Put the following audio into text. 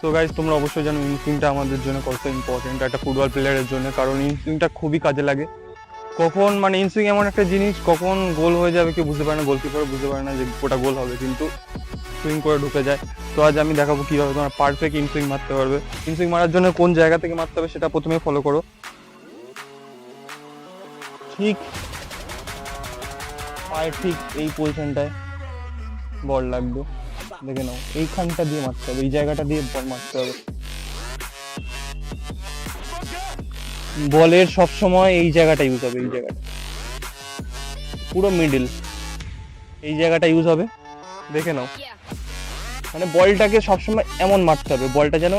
So guys তোমরা অবশ্যই জানো ইনসুইংটা আমাদের জন্য কত ইম্পর্টেন্ট একটা ফুটবল প্লেয়ারের জন্য, কারণ ইনসুইংটা খুবই কাজে লাগে। কখন মানে ইনসুইং এমন একটা জিনিস, কখন গোল হয়ে যাবে কেউ বুঝতে পারে না গোলকিপার বুঝতে পারে না যে ওটা গোল হবে, কিন্তু সুইং করে ঢুকে যায়। তো আজ আমি দেখাবো কীভাবে তোমরা পারফেক্ট ইনসুইং মারতে পারবে। ইনসুইং মারার জন্য কোন জায়গা থেকে মারতে হবে সেটা প্রথমে ফলো করো। ঠিক পায়ের ঠিক এই পজিশনটায় বল লাগবে। দেখে নাও, এইখানটা দিয়ে মারতে হবে, এই জায়গাটা দিয়ে বল মারতে হবে। বলের সব সময় এই জায়গাটা ইউজ হবে, এই জায়গাটা। পুরো মিডল এই জায়গাটা ইউজ হবে। দেখে নাও। মানে বলটাকে সবসময় এমন মারতে হবে, বলটা যেন